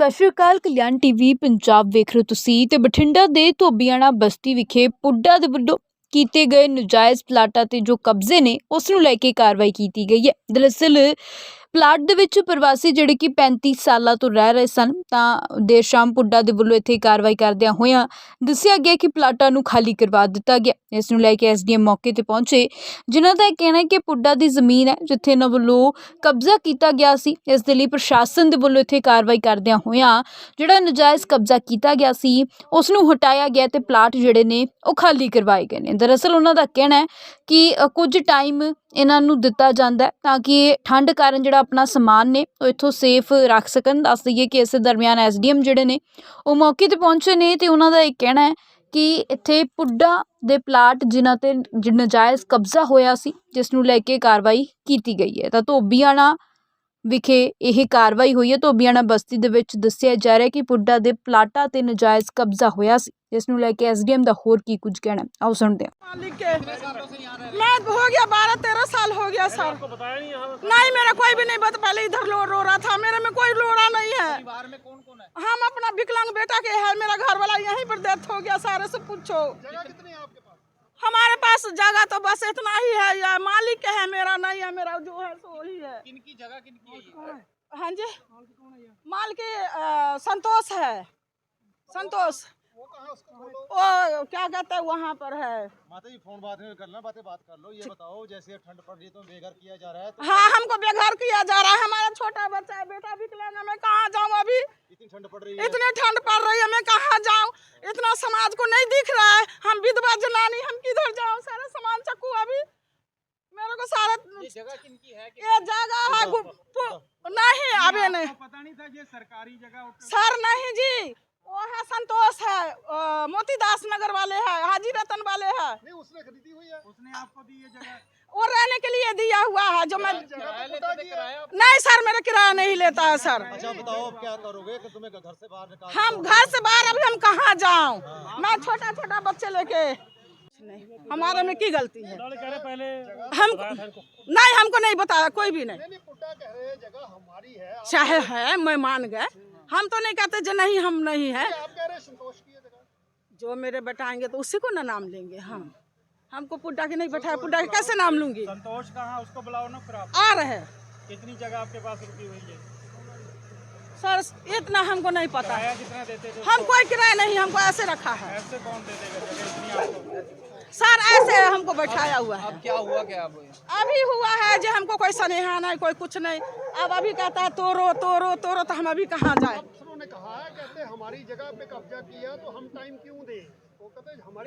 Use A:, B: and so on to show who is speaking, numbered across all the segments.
A: ਸਤਿ ਸ਼੍ਰੀ ਅਕਾਲ, ਕਲਿਆਣ ਟੀਵੀ, ਪੰਜਾਬ ਵੇਖ ਰਹੇ ਹੋ ਤੁਸੀਂ ਤੇ ਬਠਿੰਡਾ ਦੇ ਧੋਬੀਆਣਾ ਬਸਤੀ ਵਿਖੇ ਪੁੱਡਾ ਦੇ ਵੱਲੋਂ ਕੀਤੇ ਗਏ ਨਜਾਇਜ਼ ਪਲਾਟਾਂ ਤੇ ਜੋ ਕਬਜ਼ੇ ਨੇ, ਉਸ ਨੂੰ ਲੈ ਕੇ ਕਾਰਵਾਈ ਕੀਤੀ ਗਈ ਹੈ। ਦਰਅਸਲ ਪਲਾਟ ਦੇ ਵਿੱਚ ਪ੍ਰਵਾਸੀ ਜਿਹੜੇ ਕਿ 35 ਸਾਲਾਂ ਤੋਂ ਰਹਿ ਰਹੇ ਸਨ, ਤਾਂ ਦੇਰ ਸ਼ਾਮ ਪੁੱਡਾ ਦੇ ਵੱਲੋਂ ਇੱਥੇ ਕਾਰਵਾਈ ਕਰਦਿਆਂ ਹੋਇਆਂ ਦੱਸਿਆ ਗਿਆ ਕਿ ਪਲਾਟਾਂ ਨੂੰ ਖਾਲੀ ਕਰਵਾ ਦਿੱਤਾ ਗਿਆ। ਇਸ ਨੂੰ ਲੈ ਕੇ ਐਸਡੀਐਮ ਮੌਕੇ ਤੇ ਪਹੁੰਚੇ, ਜਿਨ੍ਹਾਂ ਦਾ ਇਹ ਕਹਿਣਾ ਹੈ ਕਿ ਪੁੱਡਾ ਦੀ ਜ਼ਮੀਨ ਹੈ, ਜਿੱਥੇ ਇਹਨਾਂ ਵੱਲੋਂ ਕਬਜ਼ਾ ਕੀਤਾ ਗਿਆ ਸੀ। ਇਸ ਦੇ ਲਈ ਪ੍ਰਸ਼ਾਸਨ ਦੇ ਵੱਲੋਂ ਇੱਥੇ ਕਾਰਵਾਈ ਕਰਦਿਆਂ ਹੋਇਆਂ ਜਿਹੜਾ ਨਜਾਇਜ਼ ਕਬਜ਼ਾ ਕੀਤਾ ਗਿਆ ਸੀ, ਉਸ ਨੂੰ ਹਟਾਇਆ ਗਿਆ ਤੇ ਪਲਾਟ ਜਿਹੜੇ ਨੇ ਉਹ ਖਾਲੀ ਕਰਵਾਏ ਗਏ ਨੇ। ਦਰਅਸਲ ਉਹਨਾਂ ਦਾ ਕਹਿਣਾ ਹੈ ਕਿ ਕੁਝ ਟਾਈਮ ਇਹਨਾਂ ਨੂੰ ਦਿੱਤਾ ਜਾਂਦਾ ਤਾਂ ਕਿ ਠੰਡ ਕਾਰਨ ਜਿਹੜਾ ਆਪਣਾ ਸਮਾਨ ਨੇ, ਉਹ ਇੱਥੋਂ ਸੇਫ ਰੱਖ ਸਕਣ। ਦੱਸ ਦਈਏ ਕਿ ਇਸ ਦਰਮਿਆਨ ਐਸਡੀਐਮ ਜਿਹੜੇ ਨੇ, ਉਹ ਮੌਕੇ ਤੇ ਪਹੁੰਚੇ ਨੇ ਤੇ ਉਹਨਾਂ ਦਾ ਇਹ ਕਹਿਣਾ ਹੈ ਕਿ ਇੱਥੇ ਪੁੱਡਾ ਦੇ ਪਲਾਟ ਜਿਨ੍ਹਾਂ ਤੇ ਜ- ਨਜਾਇਜ਼ ਕਬਜ਼ਾ ਹੋਇਆ ਸੀ, ਜਿਸ ਨੂੰ ਲੈ ਕੇ ਕਾਰਵਾਈ ਕੀਤੀ ਗਈ ਹੈ। ਤਾਂ ਧੋਬੀਆਣਾ ਵਿਖੇ ਇਹ ਕਾਰਵਾਈ ਹੋਈ ਹੈ ਧੋਬੀਆਣਾ ਬਸਤੀ ਦੇ ਵਿੱਚ ਦੱਸਿਆ ਜਾ ਰਿਹਾ ਹੈ ਕਿ ਪੁੱਡਾ ਦੇ ਪਲਾਟਾਂ ਤੇ ਨਜਾਇਜ਼ ਕਬਜ਼ਾ ਹੋਇਆ ਸੀ ਜਿਸ ਨੂੰ ਲੈ ਕੇ ਐਸਡੀਐਮ ਦਾ ਹੋਰ ਕੀ ਕੁਝ ਕਹਿਣਾ ਹੈ? ਆਓ ਸੁਣਦੇ ਹਾਂ
B: मालिक के मैं हो गया बारह तेरह साल हो गया सर नहीं मेरा कोई भी नहीं बता पहले इधर रो रो रहा था मेरे में कोई रोड़ा नहीं है हम अपना विकलांग बेटा के है मेरा घर वाला यहीं पर डेथ हो गया सारे से पूछो हमारे पास जगह तो बस इतना ही है या मालिक के है मेरा नहीं है मेरा जो है सो ही है।
C: किनकी जगह किनकी है?
B: हाँ जी। माल के संतोष है। संतोष। वो क्या कहते हैं वहाँ पर है।
D: माता जी फ़ोन बात नहीं करना बातें बात कर लो ये बताओ जैसे ठंड पड़ रही है तो बेघर किया जा रहा है तो
B: हाँ हमको बेघर किया जा रहा है हमारा छोटा बच्चा है बेटा विकलांग है मैं कहाँ जाऊँ अभी?
D: इतनी ठंड पड़ रही है।
B: इतनी ठंड पड़ रही है मैं कहाँ जाऊँ? इतना समाज को नहीं दिख रहा है हम विधवा जनानी हम किधर जाऊँ? सारा सामान चक्कू अभी। मेरे को सारा
C: ये जगह किनकी है?
B: ये जगह है नहीं अभी नहीं।
C: पता नहीं था ये सरकारी जगह
B: सर नहीं जी। वो है संतोष है मोतीदास नगर वाले है हाजी रतन वाले है।
D: नहीं उसने खरीदी हुई है।
C: उसने आपको दी ये जगह।
B: वो रहने के लिए दिया हुआ है जो मैं
C: किराया
B: नहीं सर मेरा किराया नहीं लेता है सर।
D: अच्छा बताओ अब क्या करोगे कि तुम्हें घर से बाहर निकाल
B: हम घर से बाहर अभी हम कहाँ जाऊँ? मैं छोटा छोटा बच्चे लेके नहीं हमारे में की गलती है। हम नहीं हमको नहीं बताया कोई भी नहीं।
D: पुट्टा कह रहे जगह हमारी है
B: चाहे है मैं मान गए। हम तो नहीं कहते जो नहीं हम नहीं है।
D: रहे हैं
B: जो मेरे बैठाएँगे तो उसी को ना नाम लेंगे हम। हमको पुड्डा के नहीं बैठाया पुड्डा के कैसे नाम लूँगी?
C: संतोष कहाँ उसको बुलाओ ना फिर
B: आ रहे
C: कितनी जगह आपके पास रुकी हुई है?
B: सर इतना हमको नहीं पता।
C: कितना देते
B: हम कोई किराया नहीं हमको ऐसे रखा है।
C: ऐसे कौन दे देगा
B: सर ऐसे हमको बैठाया हुआ है।
C: अब क्या हुआ क्या
B: अभी हुआ है जो हमको कोई स्नेहा नहीं कोई कुछ नहीं। अब अभी कहता है तोरो तोरो तोरो तो हम अभी कहाँ जाए?
D: ने कहा कहते हमारी जगह पे कब्जा किया तो हम टाइम क्यों दें?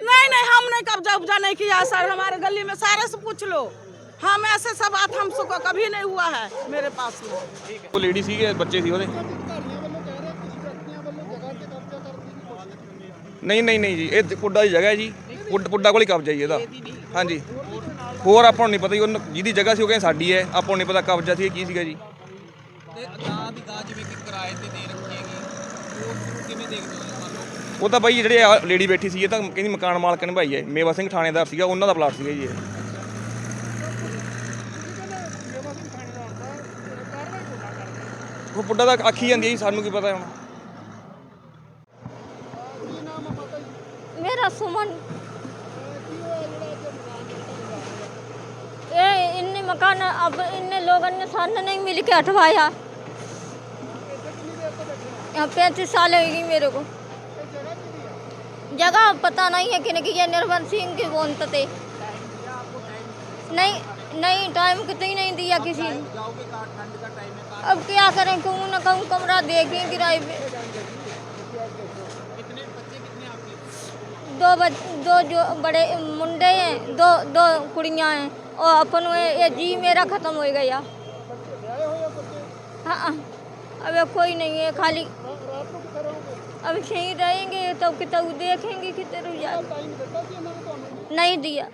B: नहीं नहीं हमने कब्जा उब्जा नहीं किया सर। हमारे गली में सारे से पूछ लो। हम ऐसे सब बात हम सुखो कभी नहीं हुआ है मेरे पास में।
D: वो लेडी सी बच्चे थी उन्हें। नहीं नहीं नहीं जी
E: ये कुडा जगह है जी। ਪੁੱਡ- ਪੁੱਡਾ ਕੋਲ ਹੀ ਕਬਜ਼ਾ ਜੀ ਇਹਦਾ। ਹਾਂਜੀ। ਹੋਰ ਆਪਾਂ ਨੂੰ ਨਹੀਂ ਪਤਾ ਜਿਹਦੀ ਜਗ੍ਹਾ ਸੀ ਉਹ ਕਹਿੰਦੇ ਸਾਡੀ ਹੈ। ਆਪਾਂ ਨੂੰ ਨਹੀਂ ਪਤਾ ਕਬਜ਼ਾ ਸੀ ਇਹ ਕੀ ਸੀਗਾ ਜੀ।
C: ਉਹ
E: ਤਾਂ ਬਾਈ ਜਿਹੜੇ ਲੇਡੀ ਬੈਠੀ ਸੀ ਇਹ ਤਾਂ ਕਹਿੰਦੀ ਮਕਾਨ ਮਾਲਕ ਨੇ ਭਾਈ ਹੈ ਮੇਵਾ ਸਿੰਘ ਥਾਣੇਦਾਰ ਸੀਗਾ ਉਹਨਾਂ ਦਾ ਪਲਾਟ ਸੀਗਾ ਜੀ ਇਹ। ਉਹ ਪੁੱਡਾ ਦਾ ਅੱਖੀ ਜਾਂਦੀ ਹੈ ਜੀ ਸਾਨੂੰ ਕੀ ਪਤਾ ਹੁਣ।
F: ਮੇਰਾ ਸੁਮਨ मकान अब इन लोगों ने सामने नहीं मिल के हटवाया। यहाँ पैंतीस साल होगी मेरे को। जगह पता नहीं है कि नहीं ये निर्भर सिंह के बोनते थे। नहीं नहीं टाइम कितनी नहीं दिया किसी ने। अब क्या करें कहूँ ना कहूँ कमरा देखें किराए पे। दो बच दो जो बड़े मुंडे हैं दो दो कुड़ियाँ हैं। और अपन वो ये जी मेरा ख़त्म हो गया हाँ हाँ, अब कोई नहीं है खाली अब यहीं रहेंगे तो कितना देखेंगे कितने रुझा नहीं दिया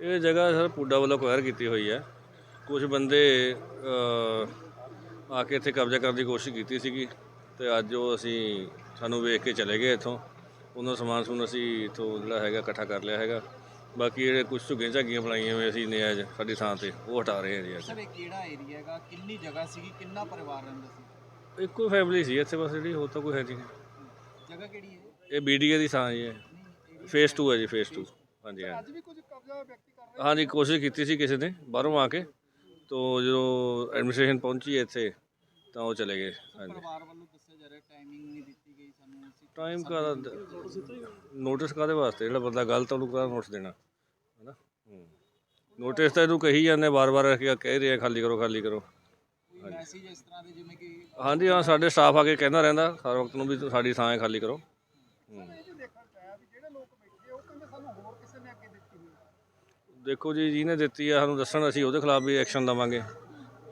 G: ਇਹ ਜਗ੍ਹਾ ਸਰ ਪੁੱਡਾ ਵੱਲੋਂ ਕੁਆਇਰ ਕੀਤੀ ਹੋਈ ਹੈ ਕੁਝ ਬੰਦੇ ਅ, ਆ ਕੇ ਇੱਥੇ ਕਬਜ਼ਾ ਕਰਨ ਦੀ ਕੋਸ਼ਿਸ਼ ਕੀਤੀ ਸੀਗੀ ਤੇ ਅੱਜ ਉਹ ਅਸੀਂ ਸਾਨੂੰ ਵੇਖ ਕੇ ਚਲੇ ਗਏ ਇੱਥੋਂ ਉਹਨਾਂ ਦਾ ਸਮਾਨ ਸਮੂਨ ਅਸੀਂ ਇੱਥੋਂ ਜਿਹੜਾ ਹੈਗਾ ਇਕੱਠਾ ਕਰ ਲਿਆ ਹੈਗਾ। ਬਾਕੀ ਜਿਹੜੇ ਕੁਝ ਝੁੱਗੀਆਂ ਝਾਗੀਆਂ ਬਣਾਈਆਂ ਹੋਈਆਂ ਸੀ ਨਿਆਜ ਸਾਡੀ ਥਾਂ ਤੇ ਉਹ ਹਟਾ ਰਹੇ ਹਾਂ ਜੀ ਅੱਜ।
C: ਸਰ ਇਹ ਕਿਹੜਾ ਏਰੀਆ ਹੈਗਾ? ਕਿੰਨੀ ਜਗ੍ਹਾ ਸੀਗੀ? ਕਿੰਨਾ ਪਰਿਵਾਰ ਰਹਿੰਦਾ ਸੀ?
G: ਇੱਕੋ ਫੈਮਿਲੀ ਸੀ ਇੱਥੇ ਬਸ ਜਿਹੜੀ ਹੋਰ ਤਾਂ ਕੋਈ ਹੈ ਨਹੀਂ।
C: ਜਗ੍ਹਾ ਕਿਹੜੀ ਹੈ?
G: ਇਹ ਬੀਡੀਏ ਦੀ ਥਾਂ ਜੀ ਹੈ ਫੇਸ 2 ਹੈ ਜੀ ਫੇਸ 2 ਹਾਂਜੀ
D: ਅੱਜ
G: ਹਾਂਜੀ।
D: ਵੀ ਕੁਝ ਕਬਜ਼ਾ ਵਿਅਕਤੀ ਕਰ ਰਹੇ
G: ਹਾਂਜੀ ਕੋਸ਼ਿਸ਼ ਕੀਤੀ ਸੀ ਕਿਸੇ ਨੇ ਬਾਹਰੋਂ ਆ ਕੇ ਤੋਂ ਜਦੋਂ ਐਡਮਿਨਿਸਟ੍ਰੇਸ਼ਨ ਪਹੁੰਚੀ ਇੱਥੇ ਤਾਂ ਉਹ ਚਲੇ ਗਏ। ਹਾਂਜੀ।
C: ਪਰਿਵਾਰ ਵੱਲੋਂ ਦੱਸਿਆ ਜਾ ਰਿਹਾ ਟਾਈਮਿੰਗ ਨਹੀਂ ਦਿੱਤੀ। ਗਈ ਸਾਨੂੰ ਅਸੀਂ
G: ਟਾਈਮ ਕਾਹਦਾ ਨੋਟਿਸ ਕਾਦੇ ਵਾਸਤੇ? ਜਿਹੜਾ ਬੰਦਾ ਗਲਤ ਉਹਨੂੰ ਕਾਹਦਾ ਨੋਟਿਸ ਦੇਣਾ? ਹੈਨਾ? ਨੋਟਿਸ ਤਾਂ ਇਹਨੂੰ ਕਹੀ ਜਾਂਦੇ ਬਾਰ-ਬਾਰ ਕਹਿ ਰਹੇ ਆ ਖਾਲੀ ਕਰੋ ਖਾਲੀ ਕਰੋ।
C: ਮੈਸੇਜ ਇਸ ਤਰ੍ਹਾਂ ਦੇ ਜਿਵੇਂ ਕਿ
G: ਹਾਂਜੀ, ਹਾਂ, ਸਾਡੇ ਸਟਾਫ ਆ ਕੇ ਕਹਿੰਦਾ ਰਹਿੰਦਾ, ਹਰ ਵਕਤ ਨੂੰ ਵੀ ਸਾਡੀ ਥਾਂ ਹੈ, ਖਾਲੀ ਕਰੋ।
D: ਇਹ
G: ਦੇਖੋ ਜੀ, ਜਿਹਨੇ ਦਿੱਤੀ ਆ, ਸਾਨੂੰ ਦੱਸਣ, ਅਸੀਂ ਉਹਦੇ ਖਿਲਾਫ ਵੀ ਐਕਸ਼ਨ ਲਵਾਂਗੇ।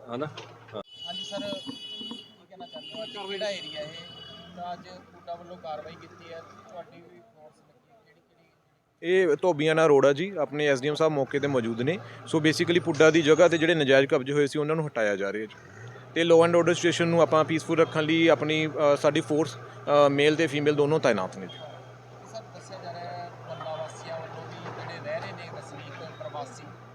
G: ਹਨਾ?
C: ਹਾਂਜੀ, ਸਰ। ਕੀ ਕਹਿਣਾ ਚਾਹੁੰਦੇ ਹੋ? ਕਿਹੜਾ ਏਰੀਆ ਇਹ ਤਾਂ ਅੱਜ ਤੁਹਾਡਾ ਵੱਲੋਂ ਕਾਰਵਾਈ ਕੀਤੀ ਹੈ। ਤੁਹਾਡੀ ਵੀ ਫੋਰਸ ਲੱਗੀ ਹੈ। ਕਿਹੜੀ ਕਿਹੜੀ
H: ਇਹ ਧੋਬੀਆਣਾ ਰੋਡ ਆ ਜੀ ਆਪਣੇ ਐਸਡੀਐਮ ਸਾਹਿਬ ਮੌਕੇ ਤੇ ਮੌਜੂਦ ਨੇ। ਸੋ ਬੇਸਿਕਲੀ ਪੁੱਡਾ ਦੀ ਜਗ੍ਹਾ ਤੇ ਜਿਹੜੇ ਨਜਾਇਜ਼ ਕਬਜ਼ੇ ਹੋਏ ਸੀ ਉਹਨਾਂ ਨੂੰ ਹਟਾਇਆ ਜਾ ਰਿਹਾ ਜੀ। ਤੇ ਲੋ ਐਂਡ ਆਰਡਰ ਸਟੇਸ਼ਨ ਨੂੰ ਆਪਾਂ ਪੀਸਫੁਲ ਰੱਖਣ ਲਈ ਆਪਣੀ ਅ, ਸਾਡੀ ਫੋਰਸ ਮੇਲ ਤੇ ਫੀਮੇਲ ਦੋਨੋਂ ਤਾਇਨਾਤ ਨੇ ਜੀ।
C: ਸਰ ਦੱਸਿਆ ਜਾ ਰਿਹਾ ਹੈ ਮੱਲਾ ਵਾਸੀਆਂ ਵੱਲੋਂ ਵੀ ਜਿਹੜੇ ਰਹਿ ਰਹੇ ਨੇ ਵਸਨੀਕ ਪ੍ਰਵਾਸੀ। ਵੀ